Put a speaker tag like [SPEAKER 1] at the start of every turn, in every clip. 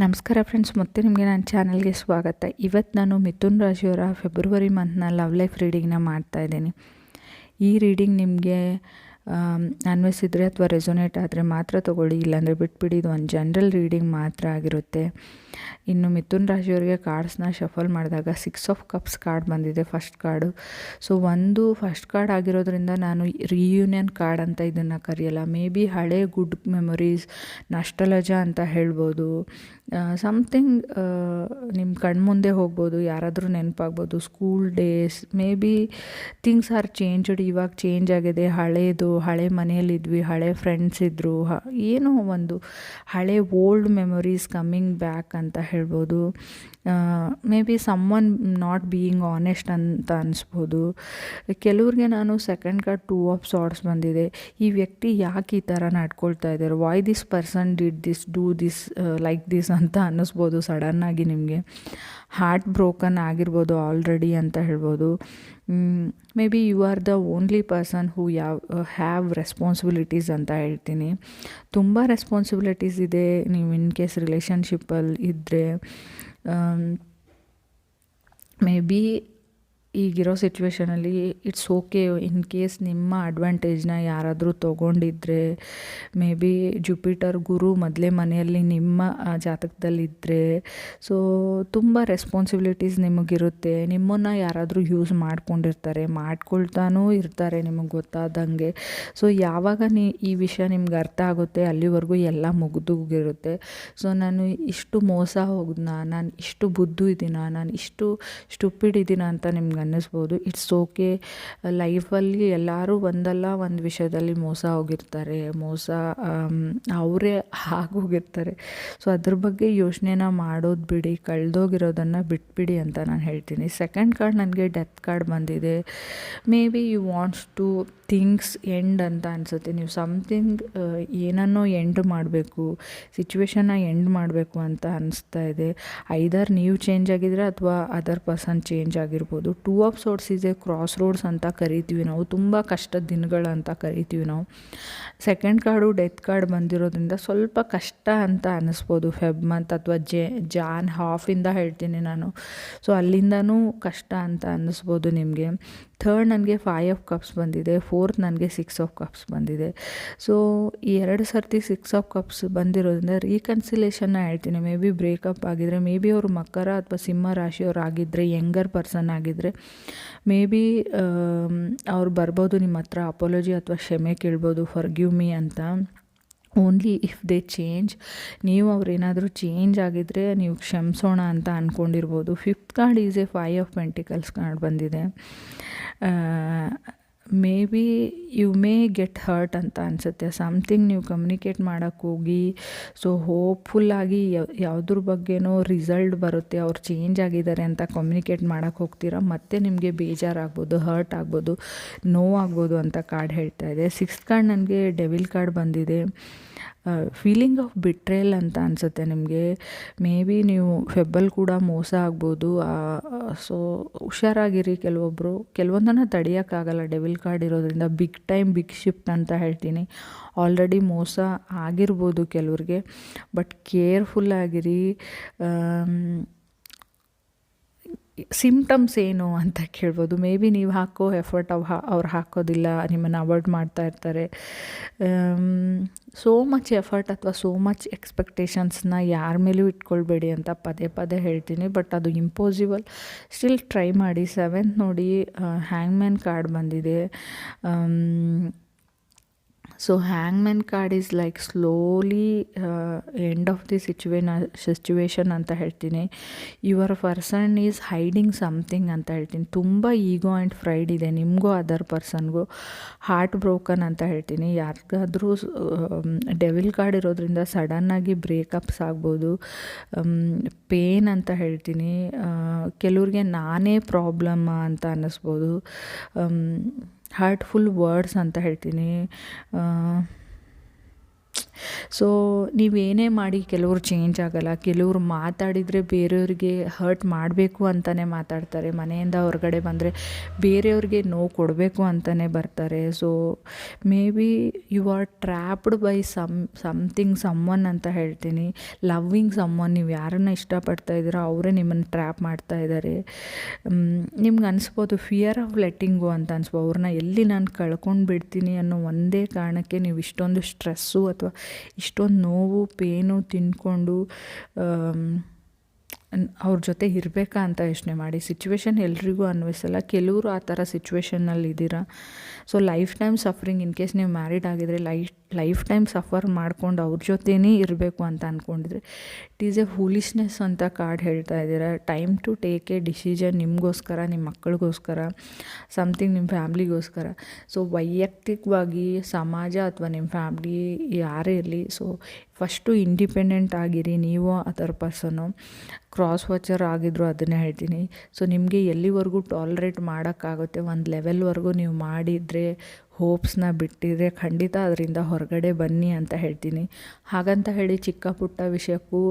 [SPEAKER 1] ನಮಸ್ಕಾರ ಫ್ರೆಂಡ್ಸ್ ಮತ್ತೆ ನಿಮಗೆ ನನ್ನ ಚಾನಲ್ಗೆ ಸ್ವಾಗತ. ಇವತ್ತು ನಾನು ಮಿಥುನ್ ರಾಶಿಯವರ ಫೆಬ್ರವರಿ ಮಂತ್ನ ಲವ್ ಲೈಫ್ ರೀಡಿಂಗ್ನ ಮಾಡ್ತಾಯಿದ್ದೀನಿ ಈ ರೀಡಿಂಗ್ ನಿಮಗೆ ಅನ್ವಯಿಸಿದರೆ ಅಥವಾ ರೆಸೊನೇಟ್ ಆದರೆ ಮಾತ್ರ ತೊಗೊಳ್ಳಿ, ಇಲ್ಲಾಂದರೆ ಬಿಟ್ಬಿಡಿ. ಇದು ಒಂದು ಜನರಲ್ ರೀಡಿಂಗ್ ಮಾತ್ರ ಆಗಿರುತ್ತೆ. ಇನ್ನು ಮಿಥುನ್ ರಾಶಿಯವರಿಗೆ ಕಾರ್ಡ್ಸ್ನ ಶಫಲ್ ಮಾಡಿದಾಗ ಸಿಕ್ಸ್ ಆಫ್ ಕಪ್ಸ್ ಕಾರ್ಡ್ ಬಂದಿದೆ ಫಸ್ಟ್ ಕಾರ್ಡು ಸೊ ಒಂದು ಫಸ್ಟ್ ಕಾರ್ಡ್ ಆಗಿರೋದ್ರಿಂದ ನಾನು ರಿಯೂನಿಯನ್ ಕಾರ್ಡ್ ಅಂತ ಇದನ್ನು ಕರೆಯಲ್ಲ. ಮೇ ಬಿ ಹಳೆ ಗುಡ್ ಮೆಮೊರೀಸ್ ನಷ್ಟಲಜ ಅಂತ ಹೇಳ್ಬೋದು. ಸಮಥಿಂಗ್ ನಿಮ್ಮ ಕಣ್ಮುಂದೆ ಹೋಗ್ಬೋದು, ಯಾರಾದರೂ ನೆನಪಾಗ್ಬೋದು school days maybe things are changed ಇವಾಗ ಚೇಂಜ್ ಆಗಿದೆ, ಹಳೇದು, ಹಳೆ ಮನೆಯಲ್ಲಿದ್ವಿ, ಹಳೆ ಫ್ರೆಂಡ್ಸ್ ಇದ್ದರು ಏನೋ ಒಂದು ಹಳೆ ಓಲ್ಡ್ ಮೆಮೊರೀಸ್ ಕಮ್ಮಿಂಗ್ ಬ್ಯಾಕ್ ಅಂತ ಹೇಳ್ಬೋದು. Maybe someone not being honest ಅಂತ ಅನಿಸ್ಬೋದು. ಕೆಲವ್ರಿಗೆ ನಾನು second card two of swords ಬಂದಿದೆ. ಈ ವ್ಯಕ್ತಿ ಯಾಕೆ ಈ ಥರ ನಡ್ಕೊಳ್ತಾ ಇದ್ದಾರೆ why this person did this do this like this ಅನ್ನಿಸ್ಬೋದು ಸಡನ್ನಾಗಿ ನಿಮಗೆ. ಹಾರ್ಟ್ ಬ್ರೋಕನ್ ಆಗಿರ್ಬೋದು ಆಲ್ರೆಡಿ ಅಂತ ಹೇಳ್ಬೋದು. Maybe you are the only person who ಯಾವ ಹ್ಯಾವ್ ರೆಸ್ಪಾನ್ಸಿಬಿಲಿಟೀಸ್ ಅಂತ ಹೇಳ್ತೀನಿ. ತುಂಬ ರೆಸ್ಪಾನ್ಸಿಬಿಲಿಟೀಸ್ ಇದೆ ನೀವು ಇನ್ ಕೇಸ್ ರಿಲೇಷನ್ಶಿಪ್ಪಲ್ಲಿ ಇದ್ದರೆ ಮೇ ಬಿ ಈಗಿರೋ ಸಿಚುವೇಷನಲ್ಲಿ ಇಟ್ಸ್ ಓಕೆ ಇನ್ ಕೇಸ್ ನಿಮ್ಮ ಅಡ್ವಾಂಟೇಜ್ನ ಯಾರಾದರೂ ತೊಗೊಂಡಿದ್ರೆ ಮೇ ಬಿ ಜುಪಿಟರ್ ಗುರು ಮೊದಲೇ ಮನೆಯಲ್ಲಿ ನಿಮ್ಮ ಜಾತಕದಲ್ಲಿದ್ದರೆ ಸೊ ತುಂಬ ರೆಸ್ಪಾನ್ಸಿಬಿಲಿಟೀಸ್ ನಿಮಗಿರುತ್ತೆ. ನಿಮ್ಮನ್ನು ಯಾರಾದರೂ ಯೂಸ್ ಮಾಡ್ಕೊಂಡಿರ್ತಾರೆ, ಮಾಡ್ಕೊಳ್ತಾನೂ ಇರ್ತಾರೆ ನಿಮಗೆ ಗೊತ್ತಾದಂಗೆ. ಸೊ ಯಾವಾಗ ನೀ, ಈ ವಿಷಯ ನಿಮ್ಗೆ ಅರ್ಥ ಆಗುತ್ತೆ, ಅಲ್ಲಿವರೆಗೂ ಎಲ್ಲ ಮುಗಿದೋಗಿರುತ್ತೆ ಸೊ ನಾನು ಇಷ್ಟು ಮೋಸ ಹೋಗ್ದನ್ನ ನಾನು ಇಷ್ಟು ಬುದ್ಧು ಇದ್ದೀನ ನಾನು ಇಷ್ಟು ಸ್ಟುಪಿಡ್ ಇದ್ದೀನ ಅಂತ ನಿಮ್ಗೆ ಅನ್ನಿಸ್ಬೋದು. ಇಟ್ಸ್ ಓಕೆ ಲೈಫಲ್ಲಿ ಎಲ್ಲರೂ ಒಂದಲ್ಲ ಒಂದು ವಿಷಯದಲ್ಲಿ ಮೋಸ ಹೋಗಿರ್ತಾರೆ. ಮೋಸ ಅವರೇ ಆಗೋಗಿರ್ತಾರೆ. ಸೊ ಅದ್ರ ಬಗ್ಗೆ ಯೋಚನೆನ ಮಾಡೋದು ಬಿಡಿ. ಕಳೆದೋಗಿರೋದನ್ನು ಬಿಟ್ಬಿಡಿ ಅಂತ ನಾನು ಹೇಳ್ತೀನಿ. ಸೆಕೆಂಡ್ ಕಾರ್ಡ್ ನನಗೆ ಡೆತ್ ಕಾರ್ಡ್ ಬಂದಿದೆ. Maybe you wants to things end ಅಂತ ಅನಿಸುತ್ತೆ. ನೀವು ಸಮಥಿಂಗ್ ಏನನ್ನೋ ಎಂಡ್ ಮಾಡಬೇಕು ಸಿಚುವೇಶನ್ನ ಎಂಡ್ ಮಾಡಬೇಕು ಅಂತ ಅನಿಸ್ತಾ ಇದೆ. ಐದರ್ ನೀವು ಚೇಂಜ್ ಆಗಿದ್ರೆ ಅಥವಾ ಅದರ್ ಪರ್ಸನ್ ಚೇಂಜ್ ಆಗಿರ್ಬೋದು. Two of swords is a crossroads ಅಂತ ಕರಿತೀವಿ ನಾವು, ತುಂಬ ಕಷ್ಟದ ದಿನಗಳಂತ ಕರಿತೀವಿ ನಾವು. ಸೆಕೆಂಡ್ ಕಾರ್ಡು ಡೆತ್ ಕಾರ್ಡ್ ಬಂದಿರೋದ್ರಿಂದ ಸ್ವಲ್ಪ ಕಷ್ಟ ಅಂತ ಅನ್ನಿಸ್ಬೋದು ಫೆಬ್ ಮಂತ್ ಅಥವಾ ಜೆ ಜಾನ್ ಹಾಫಿಂದ ಹೇಳ್ತೀನಿ ನಾನು. ಸೊ ಅಲ್ಲಿಂದನೂ ಕಷ್ಟ ಅಂತ ಅನ್ನಿಸ್ಬೋದು ನಿಮಗೆ. ಥರ್ಡ್ ನನಗೆ ಫೈವ್ ಆಫ್ ಕಪ್ಸ್ ಬಂದಿದೆ ಫೋರ್ತ್ ನನಗೆ ಸಿಕ್ಸ್ ಆಫ್ ಕಪ್ಸ್ ಬಂದಿದೆ. ಸೊ ಈ ಎರಡು ಸರ್ತಿ ಸಿಕ್ಸ್ ಆಫ್ ಕಪ್ಸ್ ಬಂದಿರೋದ್ರಿಂದ ರೀಕನ್ಸಿಲೇಷನ್ನ ಹೇಳ್ತೀನಿ. ಮೇ ಬಿ ಬ್ರೇಕಪ್ ಆಗಿದ್ದರೆ ಮೇ ಬಿ ಅವರು ಮಕರ ಅಥವಾ ಸಿಂಹ ರಾಶಿಯವರಾಗಿದ್ದರೆ ಯಂಗರ್ ಪರ್ಸನ್ ಆಗಿದ್ದರೆ ಮೇ ಬಿ ಅವ್ರು ಬರ್ಬೋದು ನಿಮ್ಮ ಹತ್ರ ಅಪಾಲಜಿ ಅಥವಾ ಕ್ಷಮೆ ಕೇಳ್ಬೋದು ಫಾರ್ ಗಿವ್ ಮೀ ಅಂತ. ಓನ್ಲಿ ಇಫ್ ದೇ ಚೇಂಜ್ ನೀವು ಅವ್ರೇನಾದರೂ ಚೇಂಜ್ ಆಗಿದ್ದರೆ ನೀವು ಕ್ಷಮಿಸೋಣ ಅಂತ ಅಂದ್ಕೊಂಡಿರ್ಬೋದು fifth card is a five of pentacles card ಬಂದಿದೆ. Maybe you may get hurt ಅಂತ ಅನಿಸುತ್ತೆ. ಸಮ್ಥಿಂಗ್ ನೀವು ಕಮ್ಯುನಿಕೇಟ್ ಮಾಡೋಕ್ಕೆ ಹೋಗಿ ಸೊ ಹೋಪ್ಫುಲ್ಲಾಗಿ ಯಾವುದ್ರ ಬಗ್ಗೆನೋ ರಿಸಲ್ಟ್ ಬರುತ್ತೆ, ಅವ್ರು ಚೇಂಜ್ ಆಗಿದ್ದಾರೆ ಅಂತ ಕಮ್ಯುನಿಕೇಟ್ ಮಾಡೋಕ್ಕೆ ಹೋಗ್ತೀರಾ, ಮತ್ತೆ ನಿಮಗೆ ಬೇಜಾರಾಗ್ಬೋದು ಹರ್ಟ್ ಆಗ್ಬೋದು, ನೋವಾಗ್ಬೋದು ಅಂತ ಕಾರ್ಡ್ ಹೇಳ್ತಾ ಇದೆ. ಸಿಕ್ಸ್ತ್ ಕಾರ್ಡ್ ನನಗೆ ಡೆವಿಲ್ ಕಾರ್ಡ್ ಬಂದಿದೆ. ಫೀಲಿಂಗ್ ಆಫ್ ಬಿಟ್ರೇಲ್ ಅಂತ ಅನಿಸುತ್ತೆ ನಿಮಗೆ. ಮೇ ಬಿ ನೀವು ಫೆಬ್ಬಲ್ ಕೂಡ ಮೋಸ ಆಗ್ಬೋದು. ಸೊ ಹುಷಾರಾಗಿರಿ ಕೆಲವೊಬ್ಬರು ಕೆಲವೊಂದನ್ನು ತಡೆಯೋಕ್ಕಾಗಲ್ಲ. ಡೆವಿಲ್ ಕಾರ್ಡ್ ಇರೋದ್ರಿಂದ ಬಿಗ್ ಟೈಮ್ ಬಿಗ್ ಶಿಫ್ಟ್ ಅಂತ ಹೇಳ್ತೀನಿ. ಆಲ್ರೆಡಿ ಮೋಸ ಆಗಿರ್ಬೋದು ಕೆಲವ್ರಿಗೆ. ಬಟ್ ಕೇರ್ಫುಲ್ಲಾಗಿರಿ ಸಿಮ್ಟಮ್ಸ್ ಏನು ಅಂತ ಕೇಳ್ಬೋದು. ಮೇ ಬಿ ನೀವು ಹಾಕೋ ಎಫರ್ಟ್ ಅವು ಹಾ, ಅವ್ರು ಹಾಕೋದಿಲ್ಲ, ನಿಮ್ಮನ್ನು ಅವಾಯ್ಡ್ ಮಾಡ್ತಾ ಇರ್ತಾರೆ. ಸೋ ಮಚ್ ಎಫರ್ಟ್ ಅಥವಾ ಸೋ ಮಚ್ ಎಕ್ಸ್ಪೆಕ್ಟೇಷನ್ಸ್ನ ಯಾರ ಮೇಲೂ ಇಟ್ಕೊಳ್ಬೇಡಿ ಅಂತ ಪದೇ ಪದೇ ಹೇಳ್ತೀನಿ. ಬಟ್ ಅದು ಇಂಪಾಸಿಬಲ್ ಸ್ಟಿಲ್ ಟ್ರೈ ಮಾಡಿ. ಸೆವೆಂತ್ ನೋಡಿ ಹ್ಯಾಂಗ್ಮ್ಯಾನ್ ಕಾರ್ಡ್ ಬಂದಿದೆ. So hangman card is like slowly end of the situation situation ಅಂತ ಹೇಳ್ತೀನಿ. Your person is hiding something ಅಂತ ಹೇಳ್ತೀನಿ. ತುಂಬ ಈಗೋ ಆ್ಯಂಡ್ ಫ್ರೈಡ್ ಇದೆ ನಿಮಗೂ ಅದರ್ ಪರ್ಸನ್ಗೂ ಹಾರ್ಟ್ ಬ್ರೋಕನ್ ಅಂತ ಹೇಳ್ತೀನಿ. ಯಾರಿಗಾದ್ರೂ ಡೆವಿಲ್ ಕಾರ್ಡ್ ಇರೋದ್ರಿಂದ ಸಡನ್ನಾಗಿ ಬ್ರೇಕಪ್ಸ್ ಆಗ್ಬೋದು. ಪೇನ್ ಅಂತ ಹೇಳ್ತೀನಿ. ಕೆಲವ್ರಿಗೆ ನಾನೇ ಪ್ರಾಬ್ಲಮ್ ಅಂತ ಅನ್ನಿಸ್ಬೋದು. ಹಾರ್ಟ್ಫುಲ್ ವರ್ಡ್ಸ್ ಅಂತ ಹೇಳ್ತೀನಿ. ಸೊ ನೀವೇನೇ ಮಾಡಿ ಕೆಲವರು ಚೇಂಜ್ ಆಗೋಲ್ಲ, ಕೆಲವರು ಮಾತಾಡಿದರೆ ಬೇರೆಯವ್ರಿಗೆ ಹರ್ಟ್ ಮಾಡಬೇಕು ಅಂತಲೇ ಮಾತಾಡ್ತಾರೆ. ಮನೆಯಿಂದ ಹೊರಗಡೆ ಬಂದರೆ ಬೇರೆಯವ್ರಿಗೆ ನೋವು ಕೊಡಬೇಕು ಅಂತಲೇ ಬರ್ತಾರೆ. So maybe you are trapped by some something summon ಅಂತ ಹೇಳ್ತೀನಿ. ಲವ್ವಿಂಗ್ ಸಮ್ಮನ್ ನೀವು ಯಾರನ್ನ ಇಷ್ಟಪಡ್ತಾ ಇದ್ದೀರೋ ಅವರೇ ನಿಮ್ಮನ್ನು ಟ್ರ್ಯಾಪ್ ಮಾಡ್ತಾ ಇದ್ದಾರೆ. ನಿಮ್ಗೆ ಅನಿಸ್ಬೋದು ಫಿಯರ್ ಆಫ್ ಲೆಟ್ಟಿಂಗು ಅಂತ ಅನಿಸ್ಬೋದು. ಅವ್ರನ್ನ ಎಲ್ಲಿ ನಾನು ಕಳ್ಕೊಂಡು ಬಿಡ್ತೀನಿ ಅನ್ನೋ ಒಂದೇ ಕಾರಣಕ್ಕೆ ನೀವು ಇಷ್ಟೊಂದು ಸ್ಟ್ರೆಸ್ಸು ಅಥವಾ ಇಷ್ಟೊಂದು ನೋವು, ಪೇನು ತಿಂದ್ಕೊಂಡು ಅವ್ರ ಜೊತೆ ಇರಬೇಕಾ ಅಂತ ಯೋಚನೆ ಮಾಡಿ. ಸಿಚುವೇಶನ್ ಎಲ್ರಿಗೂ ಅನ್ವಯಿಸಲ್ಲ. ಕೆಲವರು ಆ ಥರ ಸಿಚುವೇಶನ್ನಲ್ಲಿ ಇದ್ದೀರಾ? So lifetime suffering in case ನೀವು ಮ್ಯಾರಿಡ್ ಆಗಿದ್ರೆ ಲೈಫ್ ಲೈಫ್ ಟೈಮ್ ಸಫರ್ ಮಾಡ್ಕೊಂಡು ಅವ್ರ ಜೊತೆನೇ ಇರಬೇಕು ಅಂತ ಅಂದ್ಕೊಂಡಿದ್ರೆ ಇಟ್ ಈಸ್ ಎ ಹೂಲಿಶ್ನೆಸ್ ಅಂತ ಕಾರ್ಡ್ ಹೇಳ್ತಾ ಇದ್ದೀರ? Time to take a decision ನಿಮಗೋಸ್ಕರ ನಿಮ್ಮ ಮಕ್ಕಳಿಗೋಸ್ಕರ ಸಮಥಿಂಗ್ ನಿಮ್ಮ ಫ್ಯಾಮ್ಲಿಗೋಸ್ಕರ ಸೊ ವೈಯಕ್ತಿಕವಾಗಿ ಸಮಾಜ ಅಥವಾ ನಿಮ್ಮ ಫ್ಯಾಮ್ಲಿ ಯಾರೇ ಇರಲಿ ಸೊ ಫಸ್ಟು ಇಂಡಿಪೆಂಡೆಂಟ್ ಆಗಿರಿ, ನೀವು ಅದರ್ ಪರ್ಸನು ಕ್ರಾಸ್ ವಾಚರ್ ಆಗಿದ್ರು ಅದನ್ನೇ ಹೇಳ್ತೀನಿ. ಸೊ ನಿಮಗೆ ಎಲ್ಲಿವರೆಗೂ ಟಾಲ್ರೇಟ್ ಮಾಡೋಕ್ಕಾಗುತ್ತೆ, ಒಂದು ಲೆವೆಲ್ವರೆಗೂ ನೀವು ಮಾಡಿದರೆ ಹೋಪ್ಸ್ನ ಬಿಟ್ಟಿದ್ರೆ ಖಂಡಿತ ಅದರಿಂದ ಹೊರಗಡೆ ಬನ್ನಿ ಅಂತ ಹೇಳ್ತೀನಿ. ಹಾಗಂತ ಹೇಳಿ ಚಿಕ್ಕ ಪುಟ್ಟ ವಿಷಯಕ್ಕೂ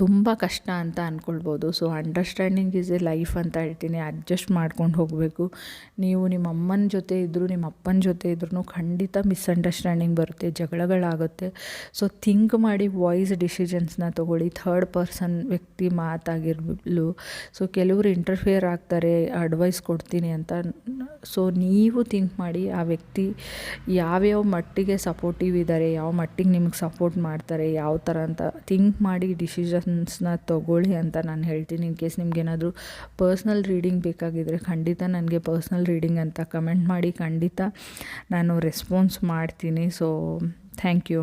[SPEAKER 1] ತುಂಬ ಕಷ್ಟ ಅಂತ ಅಂದ್ಕೊಳ್ಬೋದು so understanding is a life ಅಂತ ಹೇಳ್ತೀನಿ. ಅಡ್ಜಸ್ಟ್ ಮಾಡ್ಕೊಂಡು ಹೋಗಬೇಕು. ನೀವು ನಿಮ್ಮ ಅಮ್ಮನ ಜೊತೆ ಇದ್ದರೂ ನಿಮ್ಮ ಅಪ್ಪನ ಜೊತೆ ಇದ್ರೂ ಖಂಡಿತ ಮಿಸ್ಅಂಡರ್ಸ್ಟ್ಯಾಂಡಿಂಗ್ ಬರುತ್ತೆ, ಜಗಳಗಳಾಗುತ್ತೆ. ಸೊ ಥಿಂಕ್ ಮಾಡಿ ವಾಯ್ಸ್ ಡಿಸಿಷನ್ಸ್ನ ತೊಗೊಳ್ಳಿ. ಥರ್ಡ್ ಪರ್ಸನ್ ವ್ಯಕ್ತಿ ಮಾತಾಗಿರ್ಲು. ಸೊ ಕೆಲವರು ಇಂಟರ್ಫಿಯರ್ ಆಗ್ತಾರೆ ಅಡ್ವೈಸ್ ಕೊಡ್ತೀನಿ ಅಂತ ಸೊ ನೀವು ಥಿಂಕ್ ಮಾಡಿ ಆ ವ್ಯಕ್ತಿ ಯಾವ್ಯಾವ ಮಟ್ಟಿಗೆ ಸಪೋರ್ಟಿವ್ ಇದ್ದಾರೆ ಯಾವ ಮಟ್ಟಿಗೆ ನಿಮಗೆ ಸಪೋರ್ಟ್ ಮಾಡ್ತಾರೆ, ಯಾವ ಥರ ಅಂತ ಥಿಂಕ್ ಮಾಡಿ ಡಿಸಿಷನ್ ಡಿಸಿಷನ್ಸ್ನ ತೊಗೊಳ್ಳಿ ಅಂತ ನಾನು ಹೇಳ್ತೀನಿ. ಇನ್ ಕೇಸ್ ನಿಮಗೇನಾದರೂ ಪರ್ಸ್ನಲ್ ರೀಡಿಂಗ್ ಬೇಕಾಗಿದ್ದರೆ ಖಂಡಿತ ನನಗೆ ಪರ್ಸ್ನಲ್ ರೀಡಿಂಗ್ ಅಂತ ಕಮೆಂಟ್ ಮಾಡಿ ಖಂಡಿತ ನಾನು ರೆಸ್ಪಾನ್ಸ್ ಮಾಡ್ತೀನಿ. So thank you